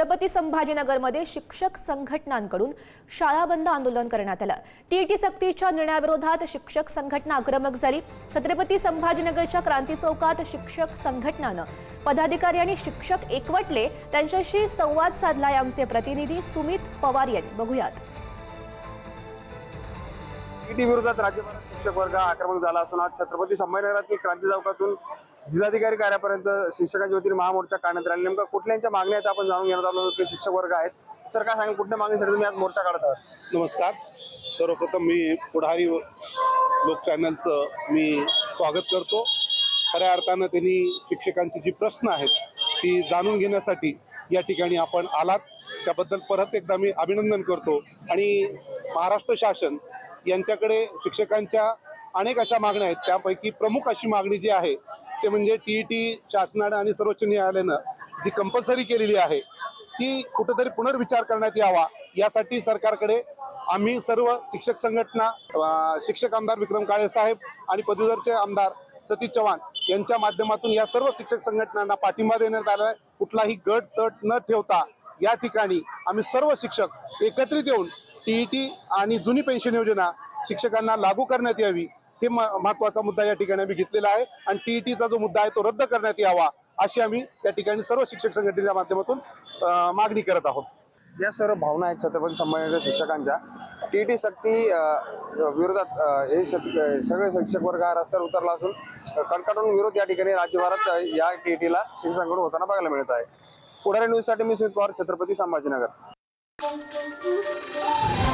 छत्रपती संभाजीनगरमध्ये शिक्षक संघटनांकडून शाळा बंद आंदोलन करण्यात आलं. टीईटी सक्तीच्या निर्णयाविरोधात शिक्षक संघटना आक्रमक झाली. छत्रपती संभाजीनगरच्या क्रांती चौकात शिक्षक संघटनानं पदाधिकारी आणि शिक्षक एकवटले. त्यांच्याशी संवाद साधलाय आमचे प्रतिनिधी सुमित पवार यांनी बघूयात. ईटी विरोधात राज्यभरात शिक्षक वर्ग आक्रमक झाला असून आज छत्रपती संभाजीनगरातील क्रांती चौकातून जिल्हाधिकारी कार्यापर्यंत शिक्षकांच्या वतीने महामोर्चा काढण्यात आला. नेमका कुठल्यांच्या मागण्या आहेत आपण जाणून घेणार आलो ते शिक्षक वर्ग आहेत. सर काय सांगा कुठल्या मागणीसाठी तुम्ही आज मोर्चा काढत आहात? नमस्कार. सर्वप्रथम मी पुढारी लोक चॅनलचं मी स्वागत करतो. खऱ्या अर्थानं त्यांनी शिक्षकांची जी प्रश्न आहेत ती जाणून घेण्यासाठी या ठिकाणी आपण आलात. त्याबद्दल परत एकदा मी अभिनंदन करतो. आणि महाराष्ट्र शासन यांच्याकडे शिक्षकांच्या अनेक अशा मागण्या आहेत. त्यापैकी प्रमुख अशी मागणी जी आहे ते म्हणजे टी ई टी शासनानं आणि सर्वोच्च न्यायालयानं जी कंपल्सरी केलेली आहे ती कुठेतरी पुनर्विचार करण्यात यावा यासाठी सरकारकडे आम्ही सर्व शिक्षक संघटना शिक्षक आमदार विक्रम काळे साहेब आणि पदवीधरचे आमदार सतीश चव्हाण यांच्या माध्यमातून या सर्व शिक्षक संघटनांना पाठिंबा देण्यात आला आहे. कुठलाही गट तट न ठेवता या ठिकाणी आम्ही सर्व शिक्षक एकत्रित येऊन टीईटी आणि जुनी पेन्शन योजना शिक्षकांना लागू करण्यात यावी हे महत्त्वाचा मुद्दा या ठिकाणी आम्ही घेतलेला आहे. आणि टीईटीचा जो मुद्दा आहे तो रद्द करण्यात यावा अशी आम्ही या ठिकाणी सर्व शिक्षक संघटनेच्या माध्यमातून मागणी करत आहोत. या सर्व भावना आहेत छत्रपती संभाजीनगर शिक्षकांच्या. टी टी सक्ती विरोधात हे सगळे शिक्षक वर्ग हा रस्त्यावर उतरला असून कडकडून विरोध या ठिकाणी राज्यभरात या टी टीला शिक्षकांकडून होताना बघायला मिळत आहे. पुढारी न्यूजसाठी मी Sumit Pawar Chhatrapati Sambhajinagar. Bom, bom, bom, bom.